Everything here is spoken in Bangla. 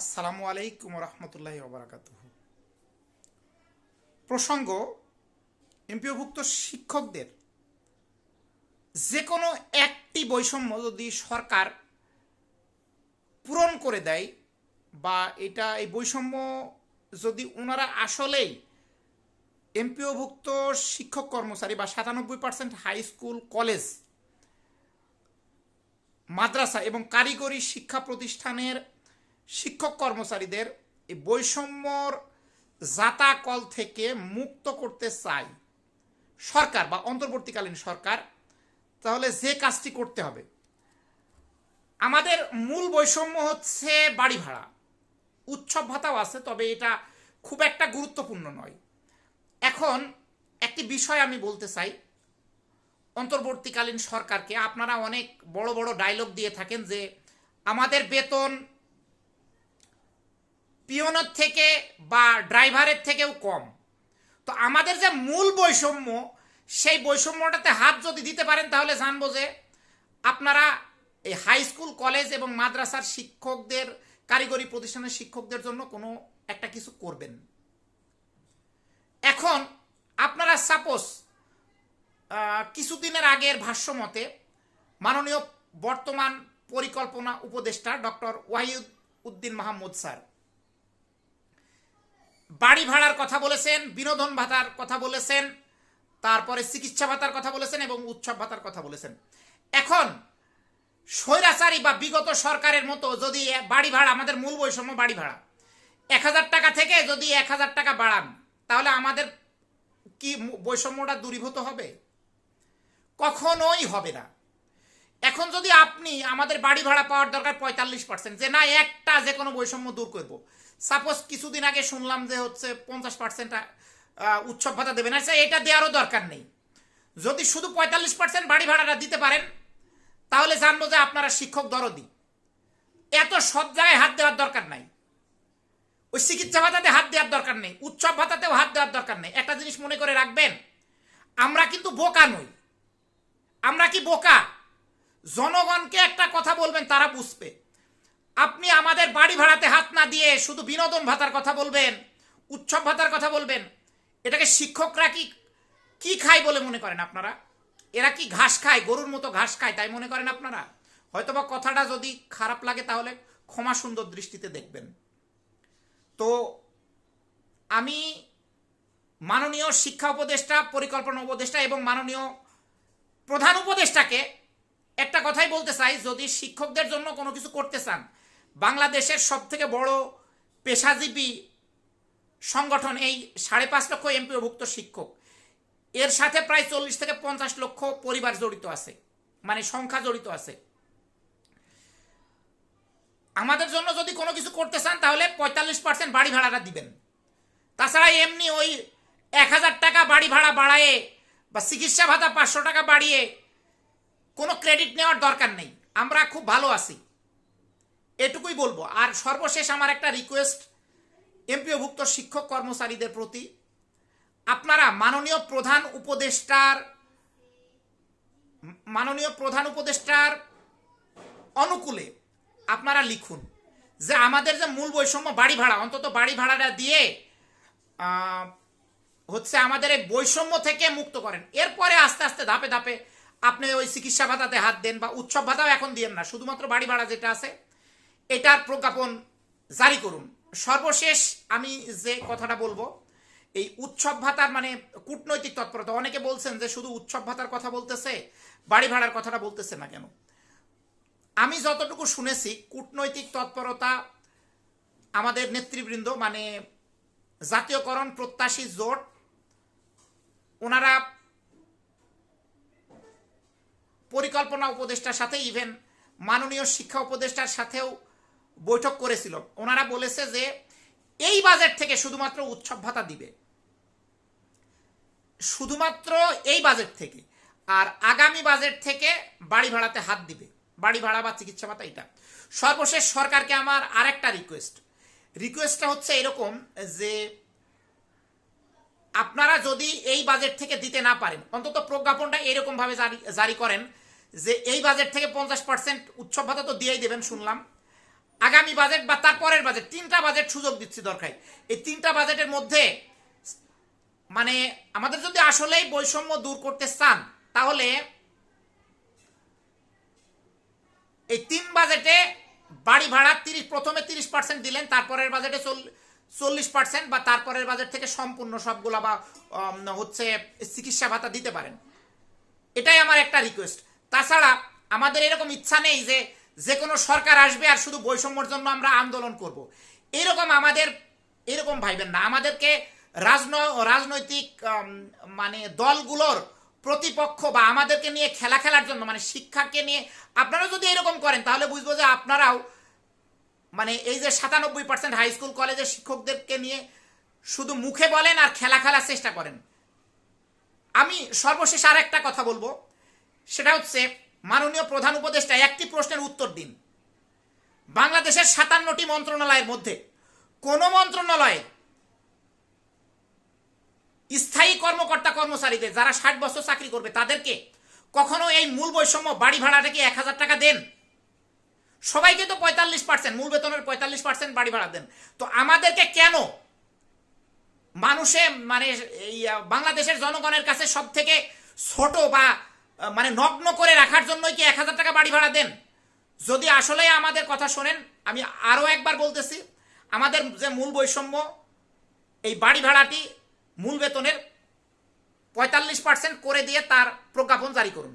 আসসালামু আলাইকুম রহমতুল্লাহ ওবরাকাত প্রসঙ্গ, এমপিওভুক্ত শিক্ষকদের যে কোনো একটি বৈষম্য যদি সরকার পূরণ করে দেয় বা এটা এই বৈষম্য যদি ওনারা আসলেই এমপিওভুক্ত শিক্ষক কর্মচারী বা সাতানব্বই পার্সেন্ট হাই স্কুল, কলেজ, মাদ্রাসা এবং কারিগরি শিক্ষা প্রতিষ্ঠানের শিক্ষক কর্মচারীদের এই বৈষম্যর জাতাকল থেকে মুক্ত করতে চাই সরকার বা অন্তর্বর্তীকালীন সরকার, তাহলে যে কাজটি করতে হবে। আমাদের মূল বৈষম্য হচ্ছে বাড়ি ভাড়া। উৎসব ভাতাও আছে, তবে এটা খুব একটা গুরুত্বপূর্ণ নয়। এখন একটি বিষয় আমি বলতে চাই। অন্তর্বর্তীকালীন সরকারকে আপনারা অনেক বড় বড় ডায়লগ দিয়ে থাকেন যে আমাদের বেতন পিয়নের থেকে বা ড্রাইভারের থেকেও কম। তো আমাদের যে মূল বৈষম্য, সেই বৈষম্যটাতে হাত যদি দিতে পারেন তাহলে জানব যে আপনারা এই হাই স্কুল কলেজ এবং মাদ্রাসার শিক্ষকদের, কারিগরি প্রতিষ্ঠানের শিক্ষকদের জন্য কোনো একটা কিছু করবেন। এখন আপনারা সাপোজ কিছুদিনের আগের ভাষ্য মতে মাননীয় বর্তমান পরিকল্পনা উপদেষ্টা ডক্টর ওয়াহিদ উদ্দিন মাহমুদ স্যার বাড়ি ভাড়ার কথা বলেছেন, বিনোদন ভাতার কথা বলেছেন, তারপরে চিকিৎসা ভাতার কথা বলেছেন এবং উৎসব ভাতার কথা বলেছেন। এখন, স্বৈরাচারী বা বিগত সরকারের মতো যদি বাড়ি ভাড়া, আমাদের মূল বৈষম্য বাড়ি ভাড়া, এক হাজার টাকা থেকে যদি এক হাজার টাকা বাড়ান, তাহলে আমাদের কি বৈষম্যটা দূরীভূত হবে? কখনোই হবে না। এখন যদি আপনি আমাদের বাড়ি ভাড়া পাওয়ার দরকার পঁয়তাল্লিশ পার্সেন্ট যে না, একটা যে কোনো বৈষম্য দূর করব। সাপোজ কিছুদিন আগে শুনলাম যে হচ্ছে পঞ্চাশ পার্সেন্ট উৎসব ভাতা দেবেন আচ্ছা এটা দেওয়ারও দরকার নেই। যদি শুধু পঁয়তাল্লিশ পার্সেন্ট বাড়ি ভাড়াটা দিতে পারেন, তাহলে জানব যে আপনারা শিক্ষক দরদি। এত সব জায়গায় হাত দেওয়ার দরকার নাই। ওই চিকিৎসা ভাতাতে হাত দেওয়ার দরকার নেই, উৎসব ভাতাতেও হাত দেওয়ার দরকার নেই। একটা জিনিস মনে করে রাখবেন, আমরা কিন্তু বোকা নই। আমরা কি বোকা? জনগণকে একটা কথা বলবেন, তারা বুঝবে। আপনি আমাদের বাড়ি ভাড়াতে হাত না দিয়ে শুধু বিনোদন ভাতার কথা বলবেন, উৎসব ভাতার কথা বলবেন, এটাকে শিক্ষকরা কি কি খায় বলে মনে করেন আপনারা? এরা কি ঘাস খায়, গরুর মতো ঘাস খায় তাই মনে করেন আপনারা? হয়তোবা কথাটা যদি খারাপ লাগে তাহলে ক্ষমা সুন্দর দৃষ্টিতে দেখবেন। তো আমি মাননীয় শিক্ষা উপদেষ্টা, পরিকল্পনা উপদেষ্টা এবং মাননীয় প্রধান উপদেষ্টাকে একটা কথাই বলতে চাই, যদি শিক্ষকদের জন্য কোনো কিছু করতে চান বাংলাদেশের সব থেকে বড় পেশাজীবী সংগঠন এই সাড়ে পাঁচ লক্ষ এমপিওভুক্ত শিক্ষক। এর সাথে প্রায় চল্লিশ থেকে পঞ্চাশ লক্ষ পরিবার জড়িত আছে মানে সংখ্যা জড়িত আছে। আমাদের জন্য যদি কোনো কিছু করতে চান, তাহলে পঁয়তাল্লিশ পার্সেন্ট বাড়ি ভাড়াটা দিবেন। তাছাড়া এমনি ওই এক হাজার টাকা বাড়ি ভাড়া বাড়ায়ে বা চিকিৎসা ভাতা পাঁচশো টাকা বাড়িয়ে কোনো ক্রেডিট নেওয়ার দরকার নেই। আমরা খুব ভালো আছি। এটুকুই বলব। আর সর্বশেষ আমার একটা রিকোয়েস্ট এমপিওভুক্ত শিক্ষক কর্মচারীদের প্রতি। আপনারা মাননীয় প্রধান উপদেষ্টার, মাননীয় প্রধান উপদেষ্টার অনুকূলে আপনারা লিখুন যে আমাদের যে মূল বৈষম্য বাড়ি ভাড়া, অন্তত বাড়ি ভাড়াটা দিয়ে হচ্ছে আমাদের এই বৈষম্য থেকে মুক্ত করেন। এরপরে আস্তে আস্তে ধাপে ধাপে আপনি ওই চিকিৎসা ভাতাতে হাত দেন বা উৎসব ভাতাও এখন দিয়েন না। শুধুমাত্র বাড়ি ভাড়া যেটা আছে এটার প্রজ্ঞাপন জারি করুন। সর্বশেষ আমি যে কথাটা বলব, এই উৎসব ভাতার মানে কূটনৈতিক তৎপরতা। অনেকে বলছেন যে শুধু উৎসব ভাতার কথা বলতেছে, বাড়ি ভাড়ার কথাটা বলতেছে না কেন? আমি যতটুকু শুনেছি, কূটনৈতিক তৎপরতা আমাদের নেতৃবৃন্দ মানে জাতীয়করণ প্রত্যাশী জোট, ওনারা পরিকল্পনা উপদেষ্টার সাথে, ইভেন মাননীয় শিক্ষা উপদেষ্টার সাথেও বৈঠক করেছিল, ওনারা বলেছে যে এই বাজেট থেকে শুধুমাত্র উৎসব ভাতা দিবে। শুধুমাত্র এই বাজেট থেকে। আর আগামী বাজেট থেকে বাড়ি ভাড়াতে হাত দিবে। বাড়ি ভাড়া বা চিকিৎসা ভাতা এটা। সর্বশেষ সরকারকে আমার আরেকটা রিকোয়েস্ট রিকোয়েস্টটা হচ্ছে এরকম যে আপনারা যদি এই বাজেট থেকে দিতে না পারেন, অন্তত প্রজ্ঞাপনটা এরকমভাবে জারি জারি করেন যে এই বাজেট থেকে পঞ্চাশ পার্সেন্ট উৎসব ভাতা তো দিয়েই দেবেন, শুনলাম। আগামী বাজেট বা তার পরের বাজেট তিনটা বাজেট সুযোগ দিচ্ছি দরকার। এই তিনটা বাজেটের মধ্যে মানে আমাদের যদি আসলেই বৈষম্য দূর করতে চান, তাহলে এই তিন বাজেটে বাড়ি ভাড়া তিরিশ, প্রথমে তিরিশ পার্সেন্ট দিলেন, তারপরের বাজেটে চল্লিশ পার্সেন্ট বা তারপরের বাজেট থেকে সম্পূর্ণ সবগুলা বা হচ্ছে চিকিৎসা ভাতা দিতে পারেন। এটাই আমার একটা রিকোয়েস্ট তাছাড়া আমাদের এরকম ইচ্ছা নেই যে যে কোনো সরকার আসবে আর শুধু বৈষম্যর জন্য আমরা আন্দোলন করব। এরকম আমাদের, এরকম ভাইবেন না। আমাদেরকে রাজন, রাজনৈতিক মানে দলগুলোর প্রতিপক্ষ বা আমাদেরকে নিয়ে খেলা খেলার জন্য মানে শিক্ষাকে নিয়ে আপনারা যদি এরকম করেন, তাহলে বুঝব যে আপনারাও মানে এই যে সাতানব্বই পার্সেন্ট হাই স্কুল কলেজের শিক্ষকদেরকে নিয়ে শুধু মুখে বলেন আর খেলা খেলার চেষ্টা করেন। আমি সর্বশেষ আর একটা কথা বলব। সেটা হচ্ছে মাননীয় প্রধান উপদেষ্টা, একটি প্রশ্নের উত্তর দিন। বাংলাদেশের সাতান্নটি মন্ত্রণালয়ের মধ্যে কোন মন্ত্রণালয়ে স্থায়ী কর্মকর্তা কর্মচারীদের যারা ষাট বছর চাকরি করবে, তাদেরকে কখনো এই মূল বৈষম্য বাড়ি ভাড়াটা কি এক হাজার টাকা দেন। সবাইকে তো পঁয়তাল্লিশ পার্সেন্ট, মূল বেতনের পঁয়তাল্লিশ পার্সেন্ট বাড়ি ভাড়া দেন। তো আমাদেরকে কেন মানুষে মানে বাংলাদেশের জনগণের কাছে সব থেকে ছোট বা মানে নগ্ন করে রাখার জন্যই কি এক হাজার টাকা বাড়ি ভাড়া দেন? যদি আসলে আমাদের কথা শোনেন, আমি আরও একবার বলতেছি, আমাদের যে মূল বৈষম্য, এই বাড়ি ভাড়াটি মূল বেতনের পঁয়তাল্লিশ পার্সেন্ট করে দিয়ে তার প্রজ্ঞাপন জারি করুন।